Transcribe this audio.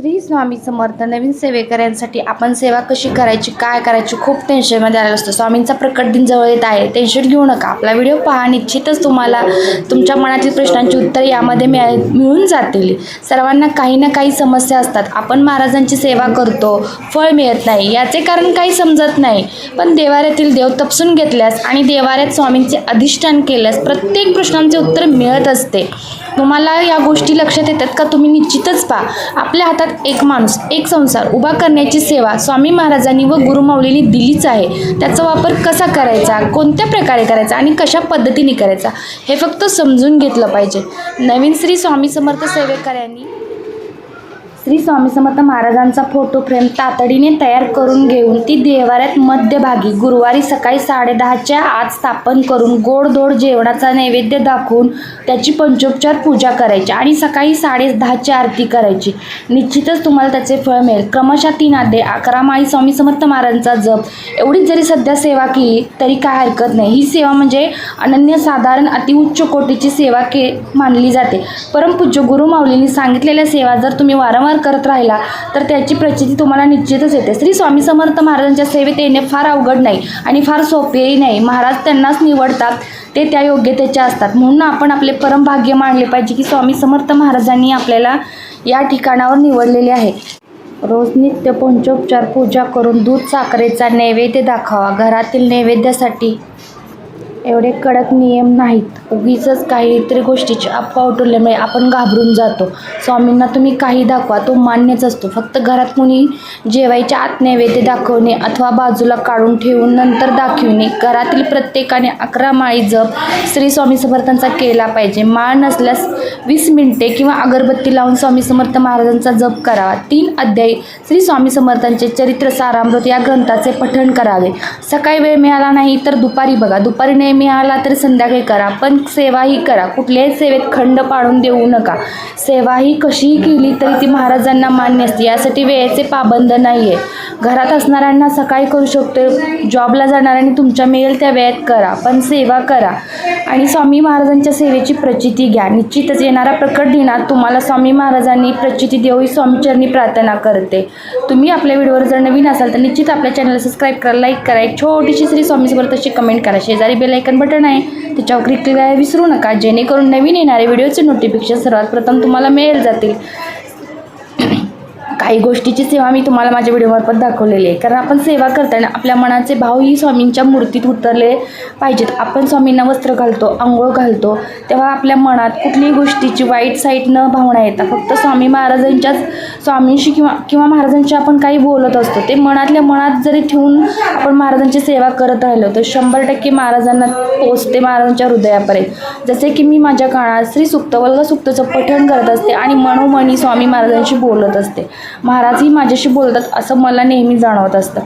श्री स्वामी समर्थ नवीन सेवेकऱ्यांसाठी आपण सेवा कशी करायची काय करायची खूप टेन्शनमध्ये आलेलं असतं. स्वामींचा प्रकट दिन जवळ येत आहे. टेन्शन घेऊ नका. आपला व्हिडिओ पहा. निश्चितच तुम्हाला तुमच्या मनातील प्रश्नांची उत्तर यामध्ये मिळ मिळून जातील. सर्वांना काही ना काही समस्या असतात. आपण महाराजांची सेवा करतो. फळ मिळत नाही. याचे कारण काही समजत नाही. पण देवाऱ्यातील देव तपसून घेतल्यास आणि देवाऱ्यात स्वामींचे अधिष्ठान केल्यास प्रत्येक प्रश्नांचे उत्तर मिळत असते. तुम्हाला या गोष्टी लक्षात येतात का? तुम्ही निश्चितच पहा. आपल्या हातात एक माणूस एक संसार उभा करण्याची सेवा स्वामी महाराजांनी व गुरुमाऊलींनी दिलीच आहे. त्याचा वापर कसा करायचा? कोणत्या प्रकारे करायचा? आणि कशा पद्धतीने करायचा? हे फक्त समजून घेतलं पाहिजे. नवीन श्री स्वामी समर्थ सेवेकऱ्यांनी श्री स्वामी समर्थ महाराजांचा फोटो फ्रेम तातडीने तयार करून घेऊन ती देवाऱ्यात मध्यभागी गुरुवारी सकाळी साडेदहाच्या आत स्थापन करून गोडधोड जेवणाचा नैवेद्य दाखवून त्याची पंचोपचार पूजा करायची आणि सकाळी साडे दहाची आरती करायची. निश्चितच तुम्हाला त्याचे फळ मिळेल. क्रमशः तीन आधे अकरा माळी स्वामी समर्थ महाराजांचा जप. एवढीच जरी सध्या सेवा केली तरी काय हरकत नाही. ही सेवा म्हणजे अनन्यसाधारण अतिउच्च कोटीची सेवा के मानली जाते. परमपूज्य गुरुमाऊलींनी सांगितलेल्या सेवा जर तुम्ही वारंवार करत राहिला तर त्याची प्रचिती तुम्हाला निश्चितच येते. श्री स्वामी समर्थ महाराजांच्या सेवेत येणे फार अवघड नाही आणि फार सोपेही नाही. महाराज त्यांनाच निवडतात ते त्या योग्यतेच्या असतात. म्हणून आपण आपले परमभाग्य मानले पाहिजे की स्वामी समर्थ महाराजांनी आपल्याला या ठिकाणावर निवडलेले आहे. रोज नित्य पंचोपचार पूजा करून दूध साखरेचा नैवेद्य दाखवा. घरातील नैवेद्यासाठी एवढे कडक नियम नाहीत. उगीच काहीतरी गोष्टीची अफवा उठवल्यामुळे आपण घाबरून जातो. स्वामींना तुम्ही काही दाखवा तो मान्यच असतो. फक्त घरात कुणी जेवायच्या आत नैवेद्य दाखवणे अथवा बाजूला काढून ठेवून नंतर दाखविणे. घरातील प्रत्येकाने अकरा माळी जप श्री स्वामी समर्थांचा केला पाहिजे. माळ नसल्यास वीस मिनिटे किंवा अगरबत्ती लावून स्वामी समर्थ महाराजांचा जप करावा. तीन अध्याय श्री स्वामी समर्थांचे चरित्र सारामृत या ग्रंथाचे पठण करावे. सकाळी वेळ मिळाला नाही तर दुपारी बघा. दुपारी नाही मिळाला तर संध्याकाळी करा पण सेवाही करा. कुठल्याही सेवेत खंड पाडून देऊ नका. सेवाही कशीही केली तरी ती महाराजांना मान्य असते. यासाठी वेळेचे पाबंद नाही आहे घरात असणाऱ्यांना सकाळी करू शकतो जॉबला जाणाऱ्यांनी तुमच्या मिळेल त्या वेळेत करा पण सेवा करा. आणि स्वामी महाराजांच्या सेवेची प्रचिती घ्या. निश्चितच येणारा प्रकट दिनात तुम्हाला स्वामी महाराजांनी प्रचिती देऊही स्वामीचरणी प्रार्थना करते. तुम्ही आपल्या व्हिडिओवर जर नवीन असाल तर निश्चित आपल्या चॅनलला सबस्क्राईब करा लाईक करा. एक छोटीशी श्री स्वामी समर्थाची कमेंट करा. शेजारी बेल आयकन बटन आहे. त्याच्यावर क्लिक करायला विसरू नका. जेणेकरून नवीन येणारे व्हिडिओचे नोटिफिकेशन सर्वात प्रथम तुम्हाला मिळेल जातील. काही गोष्टीची सेवा मी तुम्हाला माझ्या व्हिडिओमार्फत दाखवलेली आहे. कारण आपण सेवा करताना आपल्या मनाचे भावही स्वामींच्या मूर्तीत उतरले पाहिजेत. आपण स्वामींना वस्त्र घालतो आंघोळ घालतो तेव्हा आपल्या मनात कुठलीही गोष्टीची वाईट साईट न भावना येतात फक्त स्वामी महाराजांच्याच स्वामींशी किंवा किंवा महाराजांशी आपण काही बोलत असतो. ते मनातल्या मनात जरी ठेवून आपण महाराजांची सेवा करत राहिलो तर शंभर टक्के महाराजांना पोचते महाराजांच्या हृदयापर्यंत. जसे की मी माझ्या काळात श्री सुक्त वल्ग सुक्तचं पठण करत असते आणि मनोमनी स्वामी महाराजांशी बोलत असते. महाराजही माझ्याशी बोलतात असं मला नेहमी जाणवत असतं.